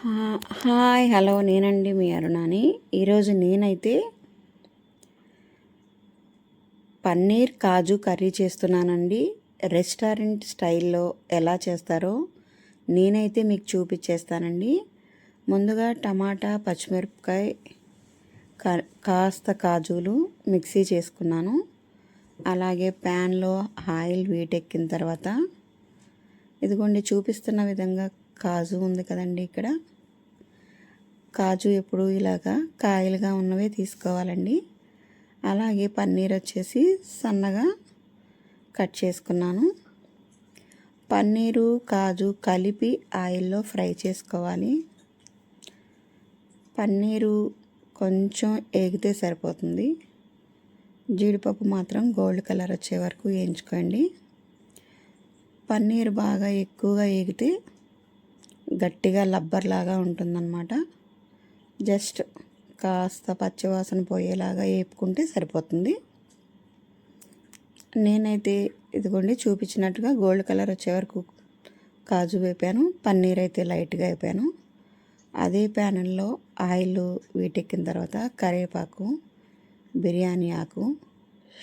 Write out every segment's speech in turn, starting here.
Hi hello నేనండి మీ అరుణాని. ఈరోజు నేనైతే పన్నీర్ కాజు కర్రీ చేస్తున్నానండి. రెస్టారెంట్ స్టైల్లో ఎలా చేస్తారో నేనైతే మీకు చూపించేస్తానండి. ముందుగా టమాటా పచ్చిమిరపకాయ కాస్త కాజులు మిక్సీ చేసుకున్నాను. అలాగే ప్యాన్లో ఆయిల్ వీటెక్కిన తర్వాత ఇదిగోండి చూపిస్తున్న విధంగా కాజు ఉంది కదండి ఇక్కడ. కాజు ఎప్పుడు ఇలాగా కాయలుగా ఉన్నవే తీసుకోవాలండి. అలాగే పన్నీర్ వచ్చేసి సన్నగా కట్ చేసుకున్నాను. పన్నీరు కాజు కలిపి ఆయిల్లో ఫ్రై చేసుకోవాలి. పన్నీరు కొంచెం ఏగితే సరిపోతుంది. జీడిపప్పు మాత్రం గోల్డ్ కలర్ వచ్చే వరకు వేయించుకోండి. పన్నీర్ బాగా ఎక్కువగా ఏగితే గట్టిగా లబ్బర్ లాగా ఉంటుందన్నమాట. జస్ట్ కాస్త పచ్చివాసన పోయేలాగా వేపుకుంటే సరిపోతుంది. నేనైతే ఇదిగోండి చూపించినట్టుగా గోల్డ్ కలర్ వచ్చే వరకు కాజు వేపాను పన్నీర్ అయితే లైట్గా వేపాను. అదే ప్యానెల్లో ఆయిల్ వీటెక్కిన తర్వాత కరివేపాకు బిర్యానీ ఆకు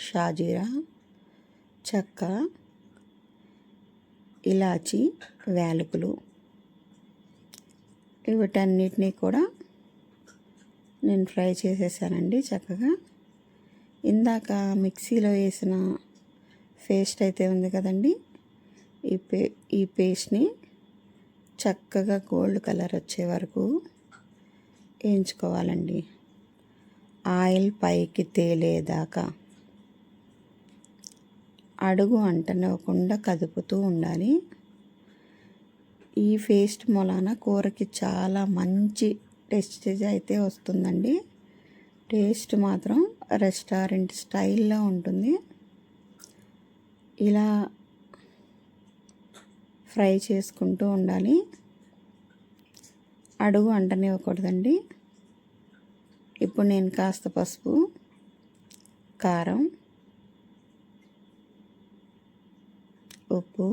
షాజీరా చెక్క ఇలాచి వేలుకులు వీటన్నిటినీ కూడా నేను ఫ్రై చేసేసానండి చక్కగా. ఇందాక మిక్సీలో వేసిన పేస్ట్ అయితే ఉంది కదండి ఈ పే ఈ పేస్ట్ని చక్కగా గోల్డ్ కలర్ వచ్చే వరకు వేయించుకోవాలండి. ఆయిల్ పైకి తేలేదాకా అడుగు అంటనివ్వకుండా కదుపుతూ ఉండాలి. ఈ పేస్ట్ మూలాన కూరకి చాలా మంచి టేస్టేజ్ అయితే వస్తుందండి. టేస్ట్ మాత్రం రెస్టారెంట్ స్టైల్లో ఉంటుంది. ఇలా ఫ్రై చేసుకుంటూ ఉండాలి. అడుగు అంటనివ్వకూడదండి. ఇప్పుడు నేను కాస్త పసుపు కారం ఉప్పు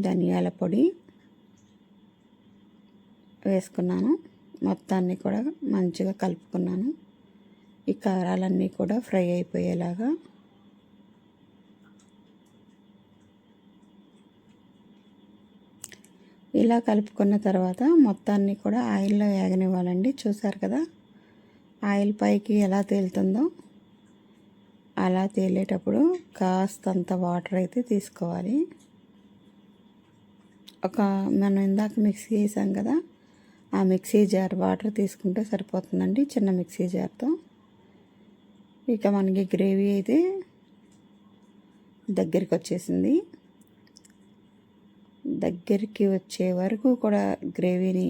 ధనియాల పొడి వేసుకున్నాను. మొత్తాన్ని కూడా మంచిగా కలుపుకున్నాను. ఈ కారాలన్నీ కూడా ఫ్రై అయిపోయేలాగా ఇలా కలుపుకున్న తర్వాత మొత్తాన్ని కూడా ఆయిల్లో వేగనివ్వాలండి చూసారు కదా? ఆయిల్ పైకి ఎలా తేలుతుందో అలా తేలేటప్పుడు కాస్తంత వాటర్ అయితే తీసుకోవాలి. ఒక మనం ఇందాక మిక్సీ వేసాం కదా ఆ మిక్సీ జార్ వాటర్ తీసుకుంటే సరిపోతుందండి చిన్న మిక్సీ జార్తో. ఇక మనకి గ్రేవీ అయితే దగ్గరికి వచ్చేసింది. దగ్గరికి వచ్చే వరకు కూడా గ్రేవీని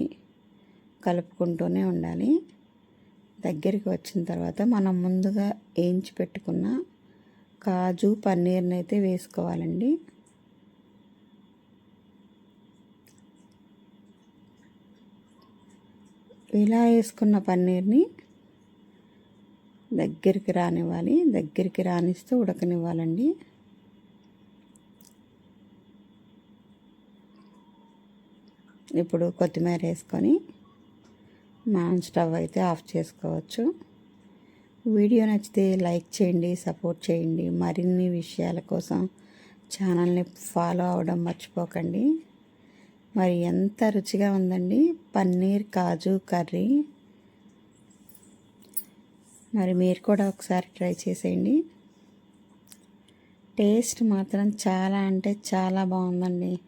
కలుపుకుంటూనే ఉండాలి. దగ్గరికి వచ్చిన తర్వాత మనం ముందుగా వేయించి పెట్టుకున్న కాజు పన్నీర్ని అయితే వేసుకోవాలండి. ఇలా వేసుకున్న పన్నీర్ని దగ్గరికి రానివ్వాలి. దగ్గరికి రానిస్తూ ఉడకనివ్వాలండి. ఇప్పుడు కొత్తిమీర వేసుకొని మనం స్టవ్ అయితే ఆఫ్ చేసుకోవచ్చు. వీడియో నచ్చితే లైక్ చేయండి సపోర్ట్ చేయండి. మరిన్ని విషయాల కోసం ఛానల్ని ఫాలో అవడం మర్చిపోకండి. మరి ఎంత రుచిగా ఉందండి? పన్నీర్ కాజు కర్రీ. మరి మీరు కూడా ఒకసారి ట్రై చేసేయండి. టేస్ట్ మాత్రం చాలా అంటే చాలా బాగుందండి.